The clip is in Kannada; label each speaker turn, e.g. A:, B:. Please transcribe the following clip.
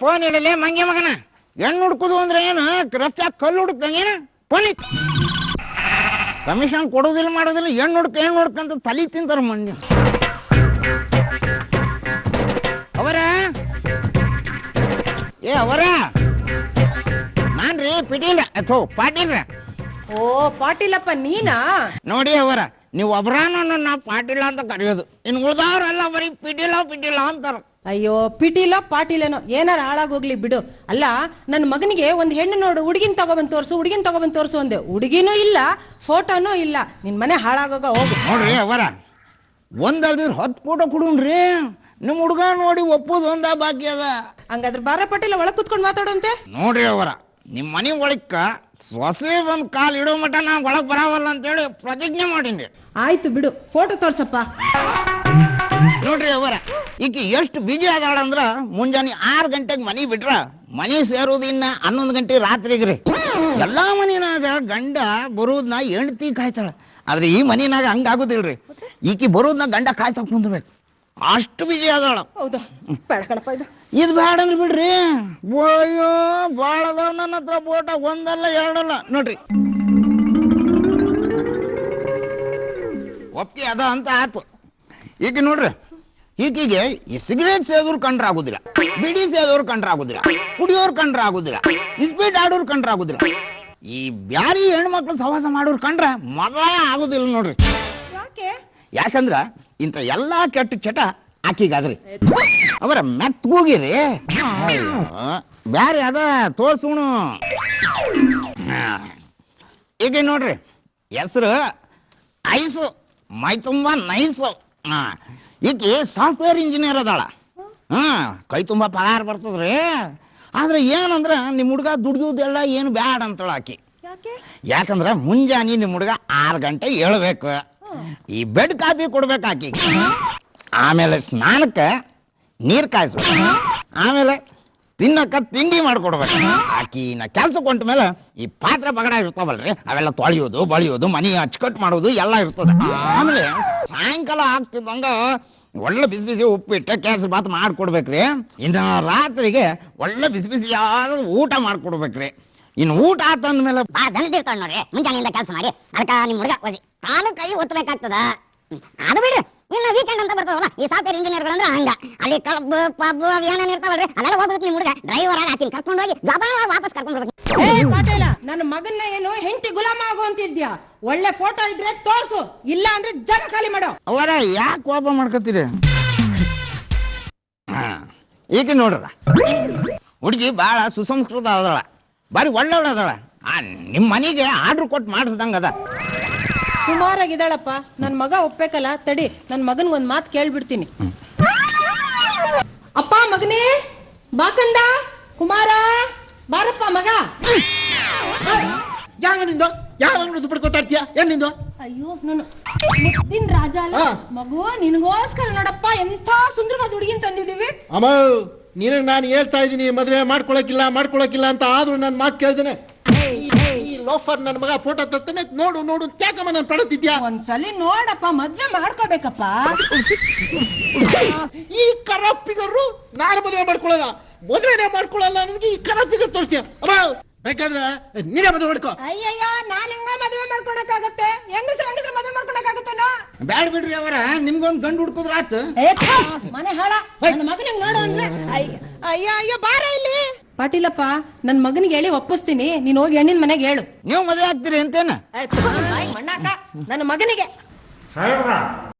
A: ಫೋನ್ ಇಡಲೇ ಮಂಗೆ ಮಗನ ಹೆಣ್ಣು ಹುಡ್ಕುದು ಅಂದ್ರೆ ಏನು ರಸ್ತೆ ಕಲ್ಲು ಹುಡುಕ್ದಂಗೇನ ಫೋನ್ ಇತ್ತು ಕಮಿಷನ್ ಕೊಡೋದಿಲ್ಲ ಮಾಡೋದಿಲ್ಲ ಹೆಣ್ಣು ಹುಡ್ಕ ಹೆಣ್ಣು ಹುಡ್ಕಂತ ತಲೆ ತಿಂತಾರ ಮಂದಿ ಅವರ ಏ ಅವರ ನಾನ್ರಿ ಪಿಟೀಲ್ ಅಥೋ ಪಾಟೀಲ್ರ
B: ಓ ಪಾಟೀಲಪ್ಪ ನೀನಾ
A: ನೋಡಿ ಅವರ ನೀವು ಒಬ್ರಾನ ನಾ ಪಾಟೀಲ ಅಂತ ಕರೆಯೋದು ಇನ್ನು ಉಳ್ದವ್ರೆಲ್ಲ ಬರೀ ಪಿಟೀಲ ಪಿಟೀಲ ಅಂತಾರ
B: ಅಯ್ಯೋ ಪಿಟೀಲ ಪಾಟೀಲೇನೋ ಏನಾರ ಹಾಳಾಗೋಗ್ಲಿ ಬಿಡು. ಅಲ್ಲ ನನ್ನ ಮಗನಿಗೆ ಒಂದು ಹೆಣ್ಣು ನೋಡು ಹುಡುಗಿನ ತಗೊಬಂದು ತೋರಿಸು ಹುಡುಗಿನ ತಗೊಬಂದು ತೋರಿಸು ಅಂದೆ. ಹುಡುಗಿನೂ ಇಲ್ಲ ಫೋಟೋನೂ ಇಲ್ಲ. ನಿನ್ನ ಮನೆ ಹಾಳಾಗೋಗ ಹೋಗು.
A: ನೋಡ್ರಿ ಅವರ ಒಂದಲ್ದಿದ್ರೆ ಹತ್ತು ಫೋಟೋ ಕೊಡುನ್ರಿ. ನಿಮ್ಮ ಹುಡುಗ ನೋಡಿ ಒಪ್ಪೋದು ಒಂದ ಬಾಕಿ ಅದ.
B: ಹಂಗಾದ್ರೆ ಬಾರ ಪಾಟೀಲ ಒಳಗೆ ಕುತ್ಕೊಂಡು ಮಾತಾಡೋಂತೆ?
A: ನೋಡ್ರಿ ಅವರ ನಿಮ್ಮ ಮನೆ ಒಳಕ್ಕ ಸೊಸೆ ಒಂದು ಕಾಲು ಇಡೋ ಮಟ ನಾ ಒಳಗೆ ಬರಾವಲ್ಲ ಅಂತೇಳಿ ಪ್ರತಿಜ್ಞೆ ಮಾಡೀನಿ
B: ಆಯ್ತು ಬಿಡು ಫೋಟೋ ತೋರ್ಸಪ್ಪ.
A: ನೋಡ್ರಿ ಅವರ ಈಕಿ ಎಷ್ಟು ಬಿಜಿ ಆದಾಳ ಅಂದ್ರ ಮುಂಜಾನೆ ಆರು ಗಂಟೆಗೆ ಮನಿ ಬಿಟ್ರ ಮನಿ ಸೇರೋದು ಇನ್ನ ಹನ್ನೊಂದು ಗಂಟೆ ರಾತ್ರಿಗೆ ರೀ. ಎಲ್ಲಾ ಮನಿನಾಗ ಗಂಡ ಬರೋದ್ನ ಹೆಂಡತಿ ಕಾಯ್ತಾಳ. ಆದ್ರೆ ಈ ಮನಿನಾಗ ಹಂಗಾಗುದಿಲ್ರಿ ಈಕಿ ಬರೋದ್ನ ಗಂಡ ಕಾಯ್ತಾ ಕುಂದ್ಬೇಕು ಅಷ್ಟು ಬಿಜಿ ಆದಾಳ.
B: ಹೌದಾ? ಬೇಡ ಕಣಪ್ಪ ಇದು.
A: ಇದು ಬೇಡ ಅಂದ್ರೆ ಬಿಡ್ರಿ. ಅಯ್ಯೋ ಭಾಳ ಅದಾವ ನನ್ನ ಹತ್ರ ಬೋಟ ಒಂದಲ್ಲ ಎರಡಲ್ಲ. ನೋಡ್ರಿ. ಒಪ್ಪಿಗೆ ಅದ ಅಂತ ಆತು. ಈಗ ನೋಡ್ರಿ ಈಕಿಗೆ ಈ ಸಿಗರೇಟ್ ಸೇದೋರು ಕಂಡ್ರ ಆಗುದಿಲ್ಲ ಬಿಡಿ ಸೇದೋರು ಕಂಡ್ರ ಆಗುದಿಲ್ಲ ಕುಡಿಯೋರು ಕಂಡ್ರ ಆಗುದಿಲ್ಲ ಇಸ್ಪೀಟ್ ಆಡೋರು ಕಂಡ್ರ ಆಗುದಿಲ್ಲ. ಈ ಬ್ಯಾರಿ ಹೆಣ್ಮಕ್ಳು ಸಹವಾಸ ಮಾಡೋರು ಕಂಡ್ರ ಮೊದಲ ಆಗುದಿಲ್ಲ ನೋಡ್ರಿ.
B: ಯಾಕೆ?
A: ಯಾಕಂದ್ರ ಇಂಥ ಎಲ್ಲಾ ಕೆಟ್ಟ ಚಟ ಆಕಿಗಾದ್ರಿ. ಅವರ ಮೆತ್ತಗೋಗಿರಿ ಬ್ಯಾರಿ ಅದ ತೋರ್ಸೋಣ. ಈಗ ನೋಡ್ರಿ ಹೆಸರು ಐಸು ಮೈ ತುಂಬ ನೈಸು. ಈಕಿ ಸಾಫ್ಟ್ವೇರ್ ಇಂಜಿನಿಯರ್ ಅದಾಳ. ಹಾ ಕೈ ತುಂಬ ಪಗಾರ ಬರ್ತದ್ರಿ. ಆದ್ರೆ ಏನಂದ್ರ ನಿಮ್ಮ ಹುಡುಗ ದುಡಿಯೋದೆಲ್ಲ ಏನು ಬ್ಯಾಡ ಅಂತೇಳ ಆಕಿ. ಯಾಕಂದ್ರೆ ಮುಂಜಾನೆ ನಿಮ್ಮ ಹುಡುಗ ಆರು ಗಂಟೆ ಏಳ್ಬೇಕು ಈ ಬೆಡ್ ಕಾಫಿ ಕೊಡ್ಬೇಕು ಆಕಿ. ಆಮೇಲೆ ಸ್ನಾನಕ್ಕೆ ನೀರ್ ಕಾಯಿಸ್ಬೇಕು. ಆಮೇಲೆ ತಿನ್ನಕ ತಿಂಡಿ ಮಾಡ್ಕೊಡ್ಬೇಕು. ಆಕಿನ ಕೆಲ್ಸಕ್ಕೆ ಹೊಂಟ ಮೇಲೆ ಈ ಪಾತ್ರೆ ಪಗಡ ಇರ್ತಾವಲ್ರಿ, ಅವೆಲ್ಲ ತೊಳೆಯೋದು, ಬಳಿಯೋದು ಮನಿ ಅಚ್ಚುಕಟ್ಟು ಮಾಡೋದು ಎಲ್ಲ ಇರ್ತದೆ. ಆಮೇಲೆ ಸಾಯಂಕಾಲ ಆಗ್ತಿದ್ದಂಗ ಒಳ್ಳೆ ಬಿಸಿ ಬಿಸಿ ಉಪ್ಪಿಟ್ಟು ಕೇಸರಿ ಬಾತ್ ಮಾಡ್ಕೊಡ್ಬೇಕ್ರಿ. ಇನ್ನು ರಾತ್ರಿಗೆ ಒಳ್ಳೆ ಬಿಸಿ ಬಿಸಿಯಾದ ಊಟ ಮಾಡ್ಕೊಡ್ಬೇಕ್ರಿ. ಇನ್ನು ಊಟ ಆತಂದ್ಮೇಲೆ
C: ಭಾಳ ದನದಿರ್ತಾಳ ನೋಡ್ರಿ. ಮುಂಜಾನೆಯಿಂದ ಕೆಲಸ ಮಾಡಿ, ಅದಕ್ಕ ನಿಮ್ಮ ಹುಡುಗ ಕಾಲು ಕೈ ಒತ್ತಬೇಕಾಗ್ತದ. ಅದು ಬಿಡ್ರಿ. ಬರ್ತಾವಲ್ಲ ಈ ಸಾಫ್ಟ್ವೇರ್ ಇಂಜಿನಿಯರ್ಗಳು ಅಂದ್ರೆ ಹಂಗ. ಅಲ್ಲಿ ಕಬ್ಬು ಪಬ್ ಅವ್ ಏನೇನ್ ಇರ್ತಾವಲ್ರಿ ಅಲ್ಲೆಲ್ಲ ಹೋಗ್ಬೇಕು ನಿಮ್ ಹುಡುಗ. ಡ್ರೈವರ್ ಆಗ ಆಕಿನ ಕರ್ಕೊಂಡು ಹೋಗಿ ವಾಪಸ್ ಕರ್ಕೊಂಡು ಬರ್ಬೇಕು
B: ಏ ಪಾಟೀಲ ನನ್ನ ಮಗನ್ನ ಏನು ಹೆಂಡತಿ ಗುಲಾಮ ಆಗು ಅಂತಿದ್ಯಾ? ಒಳ್ಳೆ ಫೋಟೋ ಇದ್ರೆ ತೋರ್ಸು ಇಲ್ಲ ಅಂದ್ರೆ ಜಾಗ ಖಾಲಿ ಮಾಡೋ.
A: ಅವರ ಯಾಕೆ ಕೋಪ ಮಾಡ್ಕೊತೀರಿ ಈಗ ನೋಡ್ರ. ಹುಡುಗಿ ಭಾಳ ಸುಸಂಸ್ಕೃತ ಅದಾಳ ಬಾರಿ ಒಳ್ಳೆವಳ ಅದಾಳ. ಆ, ನಿಮ್ಮ ಮನೆಗೆ ಆರ್ಡ್ರ್ ಕೊಟ್ಟು ಮಾಡಿಸ್ದಂಗದ ಅದ.
B: ಸುಮಾರಾಗಿದ್ದಾಳಪ್ಪ ನನ್ನ ಮಗ ಒಪ್ಪಬೇಕಲ್ಲ ತಡಿ ನನ್ನ ಮಗನ್ಗೆ ಒಂದು ಮಾತು ಕೇಳ್ಬಿಡ್ತೀನಿ. ಅಪ್ಪ ಮಗನೇ ಬಾಕಂದ ಕುಮಾರ ಬಾರಪ್ಪ ಮಗ.
D: ಯಾವ ನಿಂದು? ಯಾವ ಏನ್ ನಿಂದು?
B: ಅಯ್ಯೋ ನಾನು ಮುದ್ದಿನ ರಾಜ ಅಲ್ಲ. ಮಗು ನಿನಗೋಸ್ಕರ ನೋಡಪ್ಪ ಎಂಥ ಸುಂದರವಾದ ಹುಡುಗಿನ ತಂದಿದೀವಿ
D: ಅಮ್ಮ ನಿನಗೆ ನಾನು ಹೇಳ್ತಾ ಇದ್ದೀನಿ ಮದುವೆ ಮಾಡ್ಕೊಳಕಿಲ್ಲ ಮಾಡ್ಕೊಳಕ್ಕಿಲ್ಲ ಅಂತ ಆದ್ರೂ ನನ್ನ ಮಾತು ಕೇಳ್ದೇನೆ ಲೋಫರ್ ನನ್ನ ಮಗ ಫೋಟೋ ತರ್ತಾನೆ ನೋಡು ನೋಡು ತ್ಯಾಕ ಯಾಕಮ್ಮ ನಾನು ಪಡುತ್ತಿದ್ಯಾ
B: ಒಂದ್ಸಲಿ ನೋಡಪ್ಪ ಮದ್ವೆ ಮಾಡ್ಕೋಬೇಕಪ್ಪ
D: ಈ ಕರಪ್ಪಿಗರು ನಾನು ಮದುವೆ ಮಾಡ್ಕೊಳ್ಳಲ್ಲ. ಮದುವೆನೇ ಮಾಡ್ಕೊಳ್ಳಲ್ಲ ನನಗೆ ಈ ಕರಪ್ಪಿಗರು ತೋರಿಸ್ತೀಯ? ಅಮ್ಮ ಬೇಕಾದ್ರೆ ನೀನೇ ಮದುವೆ ಮಾಡ್ಕೋ.
B: ಅಯ್ಯಯ್ಯ ನಾನು ಹೆಂಗ ಮದ್ವೆ ಮಾಡ್ಕೊಳಕ್ಕಾಗತ್ತೆ? ಹೆಂಗಸ್ರ ಹೆಂಗಸ್ರ ಮದುವೆ ಮಾಡ್ಕೊಳಕ್ಕಾಗತ್ತೇನೋ?
A: ಬ್ಯಾಡ ಬಿಡ್ರಿ ಅವರ ನಿಮ್ಗೊಂದು ಗಂಡು ಹುಡ್ಕುದ್ರ ಆತು.
B: ಏ, ಥು, ಮನೆ ಹಾಳ. ನನ್ನ ಮಗನಿಗೆ ನೋಡು ಅಂದ್ರೆ. ಅಯ್ಯ ಅಯ್ಯ ಅಯ್ಯ ಬಾರ ಇಲ್ಲಿ. ಪಾಟೀಲಪ್ಪ ನನ್ನ ಮಗನಿಗೆ ಹೇಳಿ ಒಪ್ಪಿಸ್ತೀನಿ. ನೀನ್ ಹೋಗಿ ಹೆಣ್ಣಿನ ಮನೆಗೆ ಹೇಳು.
A: ನೀವು ಮದುವೆ ಆಗ್ತೀರಿ ಅಂತೇನ?
B: ನನ್ನ ಮಗನಿಗೆ.